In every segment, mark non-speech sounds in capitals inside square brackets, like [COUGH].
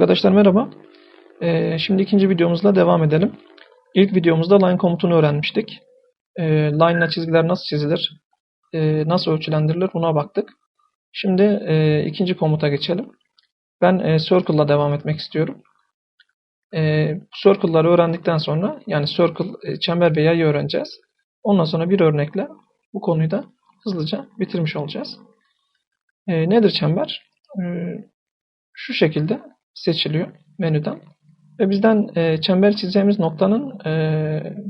Arkadaşlar merhaba. Ee, şimdi ikinci videomuzla devam edelim. İlk videomuzda line komutunu öğrenmiştik. Ee, line ile çizgiler nasıl çizilir, ee, nasıl ölçülendirilir buna baktık. Şimdi e, ikinci komuta geçelim. Ben e, circle ile devam etmek istiyorum. E, circle'ları öğrendikten sonra yani circle, e, çember ve yayı öğreneceğiz. Ondan sonra bir örnekle bu konuyu da hızlıca bitirmiş olacağız. E, nedir çember? E, şu şekilde seçiliyor menüden. Ve bizden e, çember çizeceğimiz noktanın e,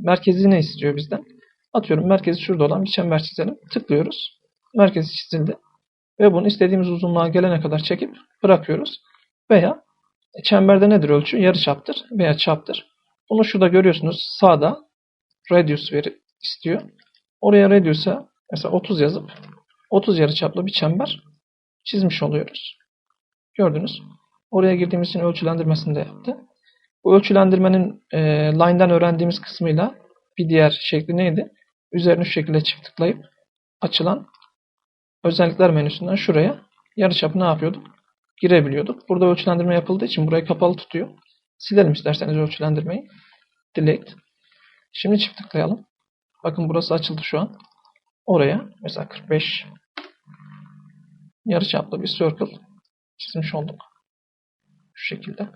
merkezini istiyor bizden. Atıyorum merkezi şurada olan bir çember çizelim. Tıklıyoruz. Merkezi çizildi. Ve bunu istediğimiz uzunluğa gelene kadar çekip bırakıyoruz. Veya e, çemberde nedir ölçü? Yarıçaptır veya çaptır. Bunu şurada görüyorsunuz. Sağda radius veri istiyor. Oraya radius'a mesela 30 yazıp 30 yarıçaplı bir çember çizmiş oluyoruz. Gördünüz. Oraya girdiğimiz için ölçülendirmesini de yaptı. Bu ölçülendirmenin e, line'dan öğrendiğimiz kısmıyla bir diğer şekli neydi? Üzerine şu şekilde çift tıklayıp açılan özellikler menüsünden şuraya yarıçapı ne yapıyorduk? Girebiliyorduk. Burada ölçülendirme yapıldığı için burayı kapalı tutuyor. Silelim isterseniz ölçülendirmeyi. Delete. Şimdi çift tıklayalım. Bakın burası açıldı şu an. Oraya mesela 45 yarıçaplı bir circle çizmiş olduk. Şu şekilde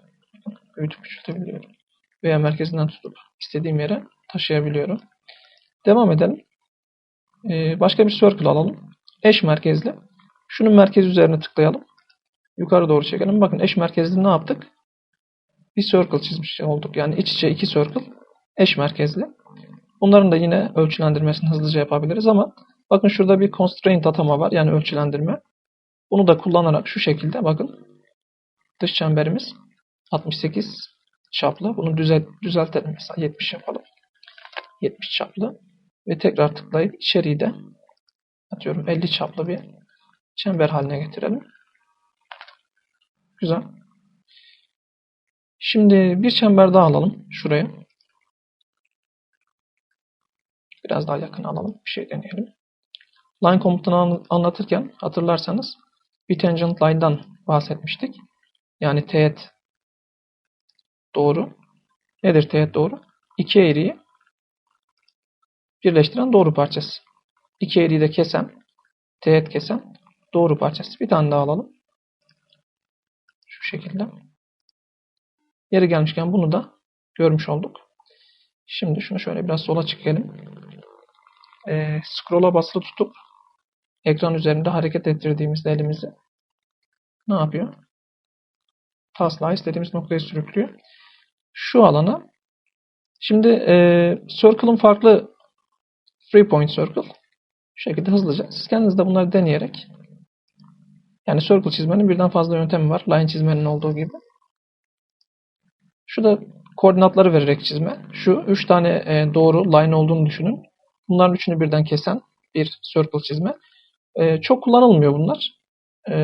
büyütüp küçültebiliyorum. Veya merkezinden tutup istediğim yere taşıyabiliyorum. Devam edelim. Ee, başka bir circle alalım. Eş merkezli. Şunun merkezi üzerine tıklayalım. Yukarı doğru çekelim. Bakın eş merkezli ne yaptık? Bir circle çizmiş olduk. Yani iç içe iki circle eş merkezli. Bunların da yine ölçülendirmesini hızlıca yapabiliriz ama bakın şurada bir constraint atama var. Yani ölçülendirme. Bunu da kullanarak şu şekilde bakın dış çemberimiz 68 çaplı. Bunu düzelt, düzeltelim. Mesela 70 yapalım. 70 çaplı. Ve tekrar tıklayıp içeriği de atıyorum 50 çaplı bir çember haline getirelim. Güzel. Şimdi bir çember daha alalım. Şuraya. Biraz daha yakın alalım. Bir şey deneyelim. Line komutunu anlatırken hatırlarsanız bir tangent line'dan bahsetmiştik. Yani teğet doğru. Nedir teğet doğru? İki eğriyi birleştiren doğru parçası. İki eğriyi de kesen, teğet kesen doğru parçası. Bir tane daha alalım. Şu şekilde. Yeri gelmişken bunu da görmüş olduk. Şimdi şunu şöyle biraz sola çekelim. Ee, scroll'a basılı tutup ekran üzerinde hareket ettirdiğimizde elimizi ne yapıyor? Taslağı istediğimiz noktaya sürüklüyor. Şu alana şimdi e, circle'ın farklı free point circle şu şekilde hızlıca siz kendiniz de bunları deneyerek yani circle çizmenin birden fazla yöntemi var. Line çizmenin olduğu gibi. Şu da koordinatları vererek çizme. Şu üç tane e, doğru line olduğunu düşünün. Bunların üçünü birden kesen bir circle çizme. E, çok kullanılmıyor bunlar. E,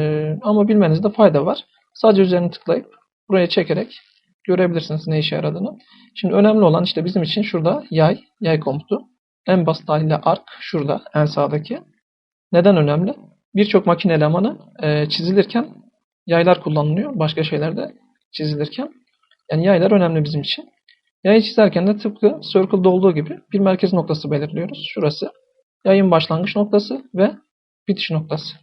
ama bilmenizde fayda var. Sadece üzerine tıklayıp buraya çekerek görebilirsiniz ne işe yaradığını. Şimdi önemli olan işte bizim için şurada yay, yay komutu. En basit haliyle arc şurada en sağdaki. Neden önemli? Birçok makine elemanı e, çizilirken yaylar kullanılıyor. Başka şeylerde çizilirken. Yani yaylar önemli bizim için. Yayı çizerken de tıpkı circle'da olduğu gibi bir merkez noktası belirliyoruz. Şurası yayın başlangıç noktası ve bitiş noktası.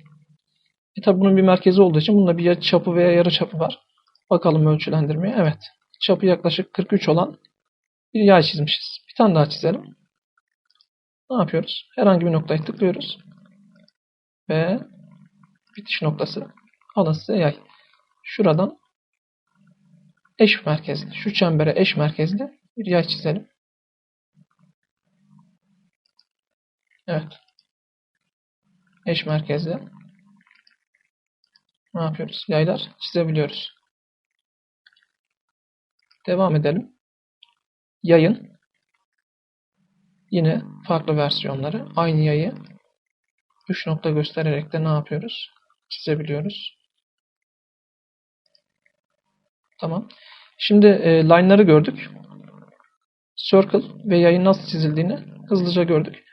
E tabi bunun bir merkezi olduğu için bunda bir çapı veya yarı çapı var. Bakalım ölçülendirmeye. Evet. Çapı yaklaşık 43 olan bir yay çizmişiz. Bir tane daha çizelim. Ne yapıyoruz? Herhangi bir noktayı tıklıyoruz. Ve bitiş noktası alın size yay. Şuradan eş merkezli, şu çembere eş merkezli bir yay çizelim. Evet. Eş merkezli. Ne yapıyoruz? Yaylar çizebiliyoruz. Devam edelim. Yayın. Yine farklı versiyonları. Aynı yayı 3 nokta göstererek de ne yapıyoruz? Çizebiliyoruz. Tamam. Şimdi e, line'ları gördük. Circle ve yayın nasıl çizildiğini hızlıca gördük.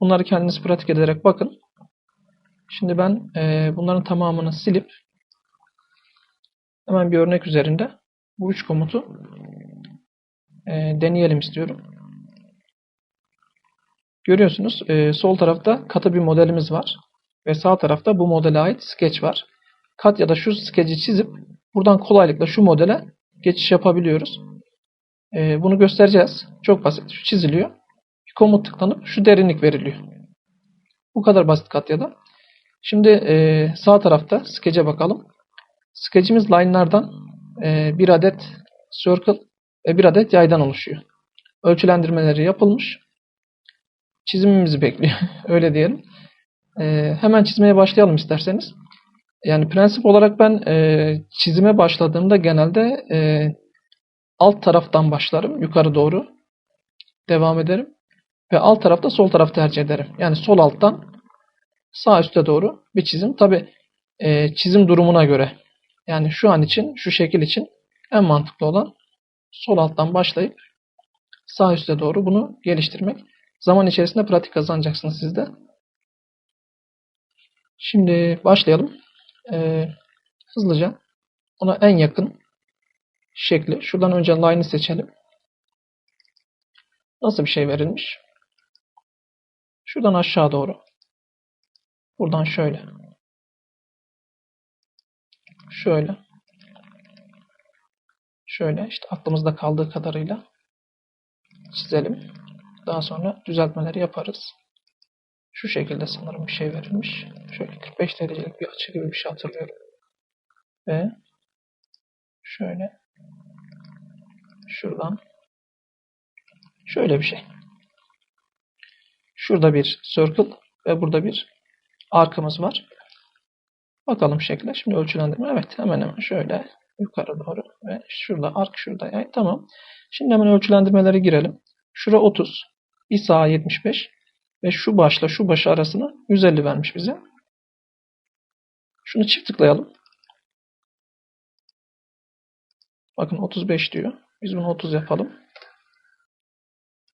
Bunları kendiniz pratik ederek bakın. Şimdi ben e, bunların tamamını silip hemen bir örnek üzerinde bu üç komutu e, deneyelim istiyorum. Görüyorsunuz e, sol tarafta katı bir modelimiz var. Ve sağ tarafta bu modele ait sketch var. Kat ya da şu skeci çizip buradan kolaylıkla şu modele geçiş yapabiliyoruz. E, bunu göstereceğiz. Çok basit. Şu çiziliyor. Bir komut tıklanıp şu derinlik veriliyor. Bu kadar basit Katya'da. Şimdi e, sağ tarafta skece bakalım. Skecimiz line'lardan e, bir adet circle ve bir adet yaydan oluşuyor. Ölçülendirmeleri yapılmış. Çizimimizi bekliyor. [LAUGHS] Öyle diyelim. E, hemen çizmeye başlayalım isterseniz. Yani prensip olarak ben e, çizime başladığımda genelde e, alt taraftan başlarım. Yukarı doğru devam ederim. Ve alt tarafta sol taraf tercih ederim. Yani sol alttan sağ üste doğru bir çizim. Tabi e, çizim durumuna göre. Yani şu an için, şu şekil için en mantıklı olan sol alttan başlayıp sağ üste doğru bunu geliştirmek. Zaman içerisinde pratik kazanacaksınız siz de. Şimdi başlayalım. Ee, hızlıca ona en yakın şekli. Şuradan önce line'ı seçelim. Nasıl bir şey verilmiş? Şuradan aşağı doğru. Buradan şöyle. Şöyle. Şöyle işte aklımızda kaldığı kadarıyla çizelim. Daha sonra düzeltmeleri yaparız. Şu şekilde sanırım bir şey verilmiş. Şöyle 45 derecelik bir açı gibi bir şey hatırlıyorum. Ve şöyle şuradan şöyle bir şey. Şurada bir circle ve burada bir arkamız var. Bakalım şekle. Şimdi ölçülendirme. Evet hemen hemen şöyle yukarı doğru ve şurada ark şurada yay. Tamam. Şimdi hemen ölçülendirmelere girelim. Şura 30. Bir sağa 75. Ve şu başla şu baş arasını 150 vermiş bize. Şunu çift tıklayalım. Bakın 35 diyor. Biz bunu 30 yapalım.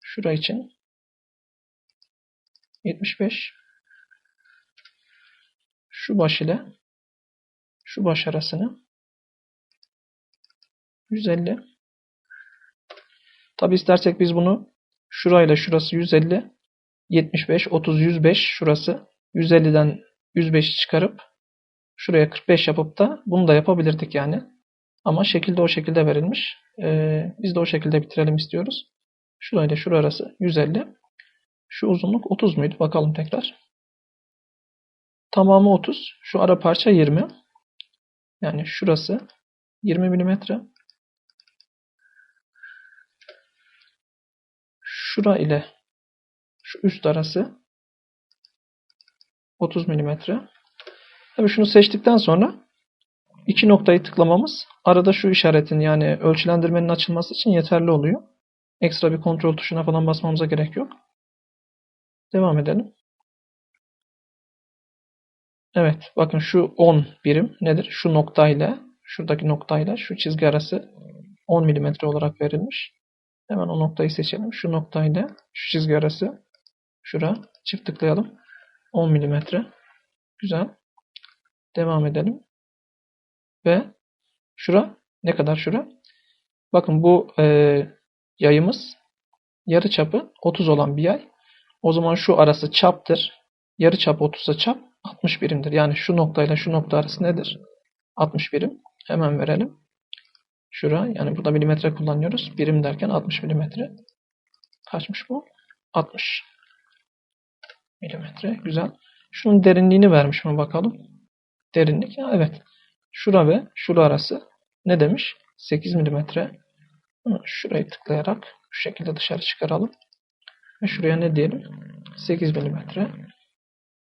Şura için 75 şu baş ile şu baş arasını 150 Tabi istersek biz bunu şurayla şurası 150 75 30 105 şurası 150'den 105'i çıkarıp şuraya 45 yapıp da bunu da yapabilirdik yani. Ama şekilde o şekilde verilmiş. Ee, biz de o şekilde bitirelim istiyoruz. Şurayla şura arası 150. Şu uzunluk 30 muydu? Bakalım tekrar. Tamamı 30. Şu ara parça 20. Yani şurası 20 milimetre. Şura ile şu üst arası 30 milimetre. Tabii şunu seçtikten sonra iki noktayı tıklamamız arada şu işaretin yani ölçülendirmenin açılması için yeterli oluyor. Ekstra bir kontrol tuşuna falan basmamıza gerek yok. Devam edelim. Evet bakın şu 10 birim nedir? Şu noktayla şuradaki noktayla şu çizgi arası 10 mm olarak verilmiş. Hemen o noktayı seçelim. Şu noktayla şu çizgi arası şura çift tıklayalım. 10 mm. Güzel. Devam edelim. Ve şura ne kadar şura? Bakın bu e, yayımız yarı çapı 30 olan bir yay. O zaman şu arası çaptır. Yarı çap 30'a çap 60 birimdir. Yani şu noktayla şu nokta arası nedir? 60 birim. Hemen verelim. Şura yani burada milimetre kullanıyoruz. Birim derken 60 milimetre. Kaçmış bu? 60 milimetre. Güzel. Şunun derinliğini vermiş mi bakalım. Derinlik. Ya evet. Şura ve şura arası ne demiş? 8 milimetre. Şurayı tıklayarak şu şekilde dışarı çıkaralım. Ve şuraya ne diyelim? 8 milimetre.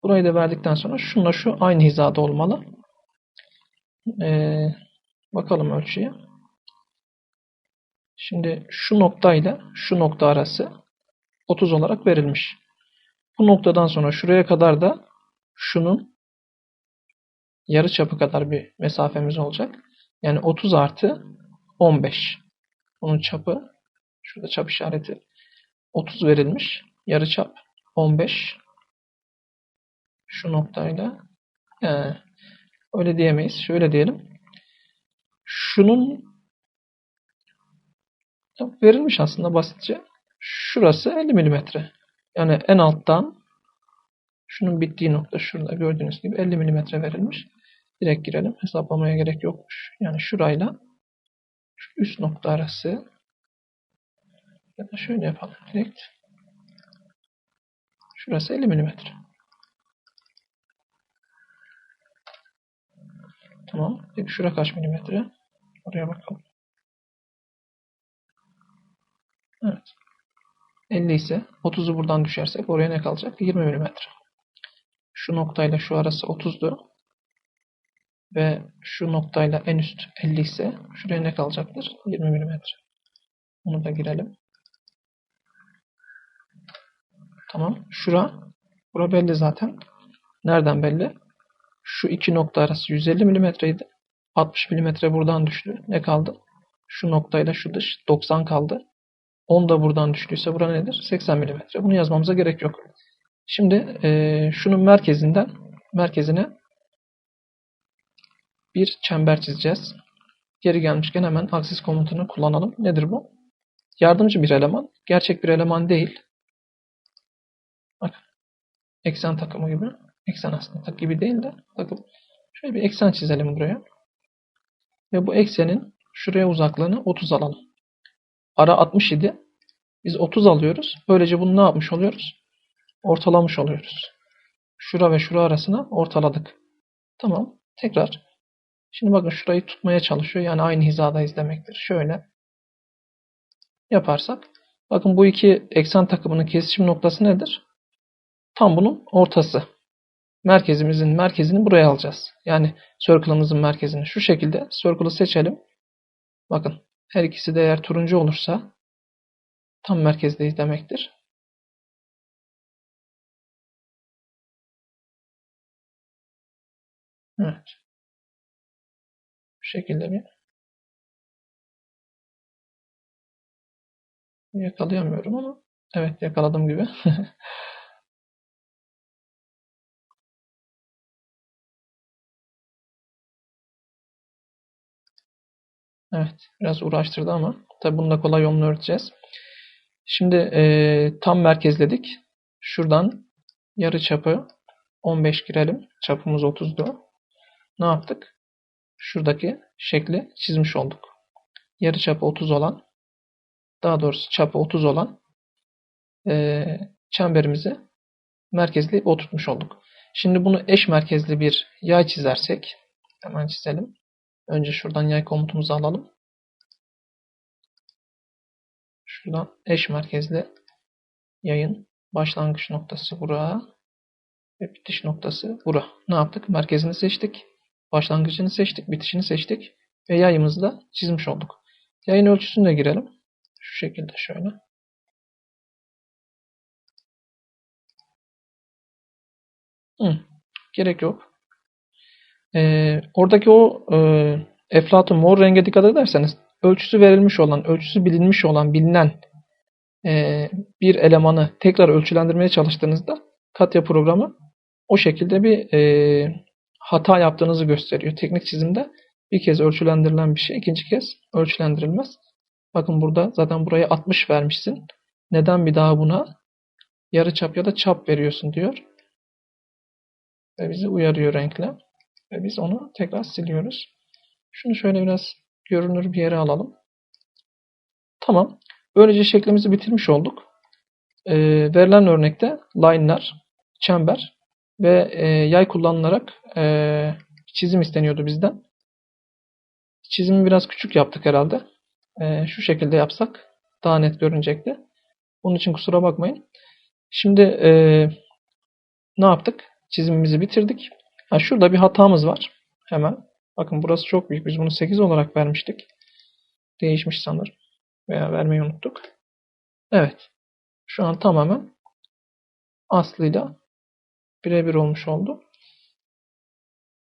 Burayı da verdikten sonra şunla şu aynı hizada olmalı. Ee, bakalım ölçüye. Şimdi şu nokta ile şu nokta arası 30 olarak verilmiş. Bu noktadan sonra şuraya kadar da şunun yarı çapı kadar bir mesafemiz olacak. Yani 30 artı 15. Bunun çapı şurada çap işareti 30 verilmiş. Yarı çap 15 şu noktayla yani öyle diyemeyiz. Şöyle diyelim. Şunun Verilmiş aslında basitçe. Şurası 50 milimetre. Yani en alttan şunun bittiği nokta şurada gördüğünüz gibi 50 milimetre verilmiş. Direkt girelim. Hesaplamaya gerek yokmuş. Yani şurayla şu üst nokta arası ya da şöyle yapalım direkt. Şurası 50 milimetre. Tamam. Peki şura kaç milimetre? Oraya bakalım. Evet. 50 ise 30'u buradan düşersek oraya ne kalacak? 20 milimetre. Şu noktayla şu arası 30'du. Ve şu noktayla en üst 50 ise şuraya ne kalacaktır? 20 milimetre. Bunu da girelim. Tamam. Şura. Bura belli zaten. Nereden belli? Şu iki nokta arası 150 milimetreydi. 60 milimetre buradan düştü. Ne kaldı? Şu noktayla şu dış 90 kaldı. 10 da buradan düştüyse bura nedir? 80 milimetre. Bunu yazmamıza gerek yok. Şimdi eee, şunun merkezinden merkezine bir çember çizeceğiz. Geri gelmişken hemen aksis komutunu kullanalım. Nedir bu? Yardımcı bir eleman. Gerçek bir eleman değil. Bak. Eksen takımı gibi. Eksen aslında tak gibi değil de takım. Şöyle bir eksen çizelim buraya. Ve bu eksenin şuraya uzaklığını 30 alalım. Ara 60 idi. Biz 30 alıyoruz. Böylece bunu ne yapmış oluyoruz? Ortalamış oluyoruz. Şura ve şura arasına ortaladık. Tamam. Tekrar. Şimdi bakın şurayı tutmaya çalışıyor. Yani aynı hizadayız demektir. Şöyle yaparsak. Bakın bu iki eksen takımının kesişim noktası nedir? Tam bunun ortası. Merkezimizin merkezini buraya alacağız. Yani circle'ımızın merkezini. Şu şekilde circle'ı seçelim. Bakın her ikisi de eğer turuncu olursa tam merkezdeyiz demektir. Evet. Bu şekilde bir yakalayamıyorum ama evet yakaladım gibi. [LAUGHS] Evet, biraz uğraştırdı ama tabi bunu da kolay yolunu öğreteceğiz. Şimdi eee, tam merkezledik. Şuradan yarı çapı 15 girelim. Çapımız 30'du. Ne yaptık? Şuradaki şekli çizmiş olduk. Yarı çapı 30 olan, daha doğrusu çapı 30 olan eee, çemberimizi merkezli oturtmuş olduk. Şimdi bunu eş merkezli bir yay çizersek, hemen çizelim. Önce şuradan yay komutumuzu alalım. Şuradan eş merkezli yayın başlangıç noktası bura ve bitiş noktası bura. Ne yaptık? Merkezini seçtik. Başlangıcını seçtik. Bitişini seçtik. Ve yayımızı da çizmiş olduk. Yayın ölçüsünü de girelim. Şu şekilde şöyle. Hı, gerek yok. Ee, oradaki o e, eflatun mor renge dikkat ederseniz ölçüsü verilmiş olan, ölçüsü bilinmiş olan, bilinen e, bir elemanı tekrar ölçülendirmeye çalıştığınızda Katya programı o şekilde bir e, hata yaptığınızı gösteriyor. Teknik çizimde bir kez ölçülendirilen bir şey ikinci kez ölçülendirilmez. Bakın burada zaten buraya 60 vermişsin. Neden bir daha buna yarı çap ya da çap veriyorsun diyor. Ve bizi uyarıyor renkle. Ve biz onu tekrar siliyoruz. Şunu şöyle biraz görünür bir yere alalım. Tamam. Böylece şeklimizi bitirmiş olduk. Ee, verilen örnekte line'lar, çember ve e, yay kullanılarak e, çizim isteniyordu bizden. Çizimi biraz küçük yaptık herhalde. E, şu şekilde yapsak daha net görünecekti. Bunun için kusura bakmayın. Şimdi e, ne yaptık? Çizimimizi bitirdik. Ha, şurada bir hatamız var. Hemen. Bakın burası çok büyük. Biz bunu 8 olarak vermiştik. Değişmiş sanırım. Veya vermeyi unuttuk. Evet. Şu an tamamen aslıyla birebir olmuş oldu.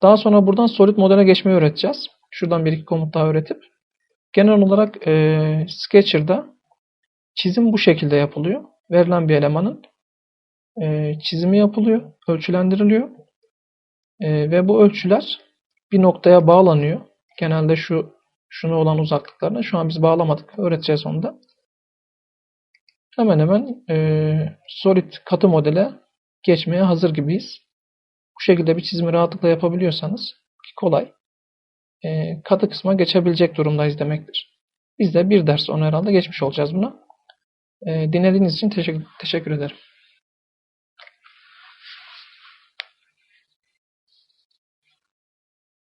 Daha sonra buradan solid modele geçmeyi öğreteceğiz. Şuradan bir iki komut daha öğretip. Genel olarak e, Sketcher'da çizim bu şekilde yapılıyor. Verilen bir elemanın e, çizimi yapılıyor, ölçülendiriliyor. E, ve bu ölçüler bir noktaya bağlanıyor. Genelde şu şunu olan uzaklıklarına. Şu an biz bağlamadık. Öğreteceğiz onu da. Hemen hemen e, Solid katı modele geçmeye hazır gibiyiz. Bu şekilde bir çizimi rahatlıkla yapabiliyorsanız kolay e, katı kısma geçebilecek durumdayız demektir. Biz de bir ders sonra herhalde geçmiş olacağız buna. E, dinlediğiniz için teşekkür, teşekkür ederim.